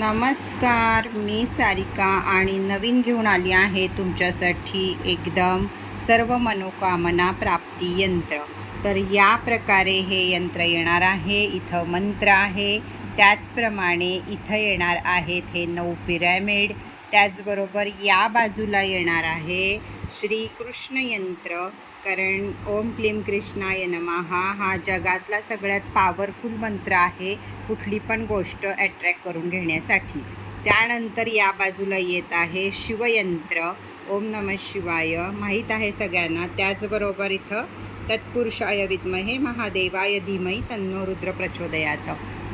नमस्कार मी सारिका आणि नवीन घेऊन आली आहे तुमच्यासाठी एकदम सर्व मनोकामना प्राप्ती यंत्र. तर या प्रकारे हे यंत्र येणार आहे इथं मंत्र आहे त्याचप्रमाणे इथं येणार आहेत हे नऊ पिरॅमिड त्याचबरोबर या बाजूला येणार आहे श्रीकृष्ण यंत्र. कारण ओम क्लीम कृष्णाय नमहा हा जगातला सगळ्यात पॉवरफुल मंत्र आहे कुठली पण गोष्ट अट्रॅक्ट करून घेण्यासाठी. त्यानंतर या बाजूला येत आहे शिवयंत्र. ओम नम शिवाय. माहीत आहे सगळ्यांना त्याचबरोबर इथं तत्पुरुषाय विद्महे महादेवाय धीमही तन्नो रुद्र प्रचोदयात.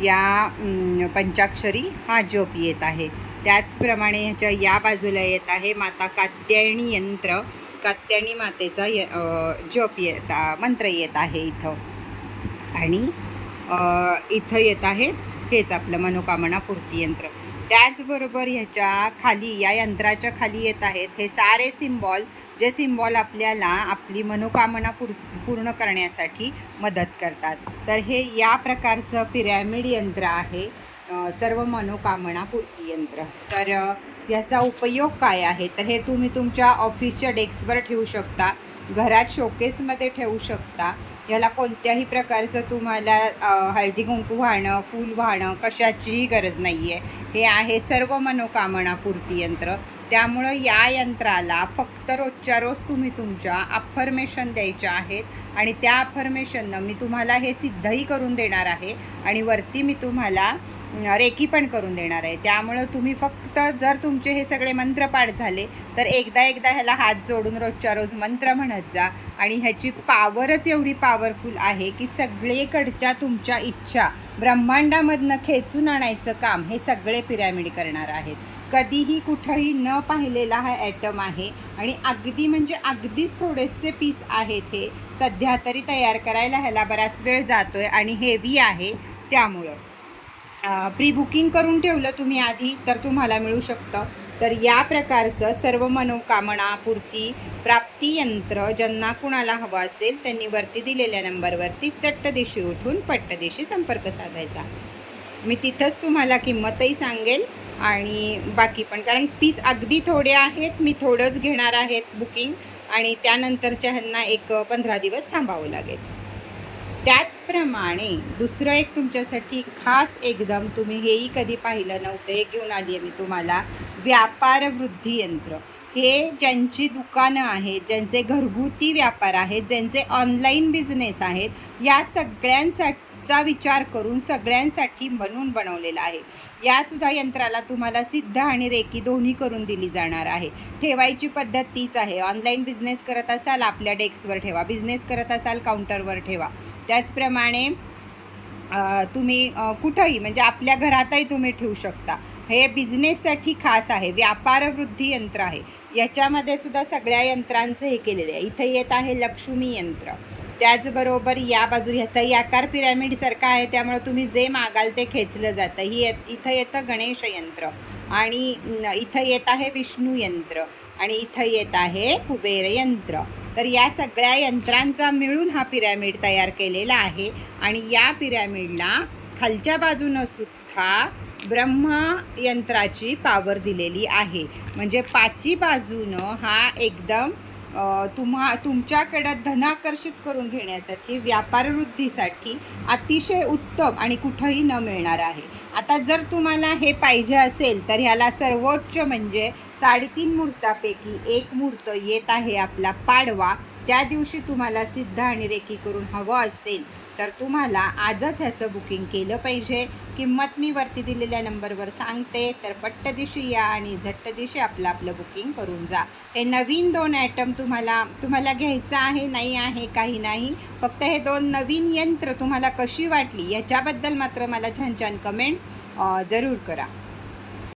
या पंचाक्षरी हा जप येत आहे. त्याचप्रमाणे ह्याच्या या बाजूला येत आहे माता कात्यायणी यंत्र. कात्याणी मातेचा य जप येत मंत्र येत आहे इथं. आणि इथं येत आहे हेच आपलं मनोकामना पूर्ती यंत्र. त्याचबरोबर ह्याच्या खाली या यंत्राच्या खाली येत आहेत हे सारे सिम्बॉल जे सिम्बॉल आपल्याला आपली मनोकामना पूर पूर्ण करण्यासाठी मदत करतात. तर हे या प्रकारचं पिरॅमिड यंत्र आहे सर्व मनोकामना पूर्ती यंत्र. तर याचा उपयोग काय आहे? तर हे तुम्ही तुमच्या ऑफिसच्या डेस्कवर ठेवू शकता. घरात शोकेसमध्ये ठेवू शकता. याला कोणत्याही प्रकारचं तुम्हाला हळदी कुंकू वाहणं फूल वाहणं कशाचीही गरज नाही आहे हे आहे सर्व मनोकामनापूर्ती यंत्र. त्यामुळं या यंत्राला फक्त रोजच्या रोज तुम्ही तुमच्या अफर्मेशन द्यायच्या आहेत. आणि त्या अफर्मेशननं मी तुम्हाला हे सिद्धही करून देणार आहे. आणि वरती मी तुम्हाला रेकी पण करून देणार आहे. त्यामुळं तुम्ही फक्त जर तुमचे हे सगळे मंत्र पाठ झाले तर एकदा एकदा ह्याला हात जोडून रोजच्या रोज मंत्र म्हणत जा. आणि ह्याची पावरच एवढी पॉवरफुल आहे की सगळीकडच्या तुमच्या इच्छा ब्रह्मांडामधनं खेचून आणायचं काम हे सगळे पिरॅमिड करणार आहेत. कधीही कुठंही न पाहिलेला हा ॲटम आहे. आणि अगदी म्हणजे अगदीच थोडेसे पीस आहेत हे. सध्या तरी तयार करायला ह्याला बराच वेळ जातो आहे आणि हेवी आहे त्यामुळं. प्री बुकिंग करून ठेवलं तुम्ही आधी तर तुम्हाला मिळू शकतं. तर या प्रकारचं सर्व मनोकामना पूर्ती प्राप्ती यंत्र ज्यांना कुणाला हवं असेल त्यांनी वरती दिलेल्या नंबरवरती चट्ट दिशी उठून पट्ट दिशी संपर्क साधायचा. मी तिथंच तुम्हाला किंमतही सांगेल आणि बाकी पण कारण पीस अगदी थोडे आहेत मी थोडंच घेणार आहेत बुकिंग आणि त्यानंतरच्या ह्यांना एक पंधरा दिवस थांबावं लागेल. त्याचप्रमाणे दुसरं एक तुमच्यासाठी खास एकदम तुम्ही हेही कधी पाहिलं नव्हतं हे घेऊन आली आहे मी तुम्हाला व्यापार वृद्धी यंत्र. हे ज्यांची दुकानं आहेत ज्यांचे घरगुती व्यापार आहेत ज्यांचे ऑनलाईन बिझनेस आहेत या सगळ्यांसाठीचा विचार करून सगळ्यांसाठी म्हणून बनवलेला आहे. यासुद्धा यंत्राला तुम्हाला सिद्ध आणि रेकी दोन्ही करून दिली जाणार आहे. ठेवायची पद्धत तीच आहे. ऑनलाईन बिझनेस करत असाल आपल्या डेस्कवर ठेवा. बिझनेस करत असाल काउंटरवर ठेवा. त्याचप्रमाणे तुम्ही कुठंही म्हणजे आपल्या घरातही तुम्ही ठेवू शकता. हे बिझनेससाठी खास आहे व्यापारवृद्धी यंत्र आहे. याच्यामध्ये सुद्धा सगळ्या यंत्रांचं हे केलेलं आहे. इथं येत आहे लक्ष्मी यंत्र. त्याचबरोबर या बाजू ह्याचाही आकार पिरॅमिडसारखा आहे त्यामुळे तुम्ही जे मागाल ते खेचलं जातं. ही येत इथं येतं गणेश यंत्र आणि इथं येत आहे विष्णू यंत्र आणि इथं येत आहे कुबेर यंत्र. तर या सगळ्या यंत्रांचा मिळून हा पिरॅमिड तयार केलेला आहे. आणि या पिरॅमिडला खालच्या बाजूनं सुद्धा ब्रह्मा यंत्राची पावर दिलेली आहे. म्हणजे पाची बाजूनं हा एकदम तुम्हा तुमच्याकडं धनाकर्षित करून घेण्यासाठी व्यापारवृद्धीसाठी अतिशय उत्तम आणि कुठंही न मिळणार आहे. आता जर तुम्हाला हे पाहिजे असेल तर ह्याला सर्वोच्च म्हणजे साडेतीन मुहूर्तापैकी एक मुहूर्त येत आहे आपला पाडवा. त्या दिवशी तुम्हाला सिद्ध आणि रेकी करून हवं असेल तर तुम्हाला आजच ह्याचं बुकिंग केलं पाहिजे. किंमत मी वरती दिलेल्या नंबरवर सांगते तर पट्ट दिवशी या आणि झट्ट दिवशी आपलं आपलं बुकिंग करून जा. हे नवीन दोन ॲटम तुम्हाला तुम्हाला घ्यायचं आहे नाही आहे काही नाही फक्त हे दोन नवीन यंत्र तुम्हाला कशी वाटली याच्याबद्दल मात्र मला छान छान कमेंट्स जरूर करा.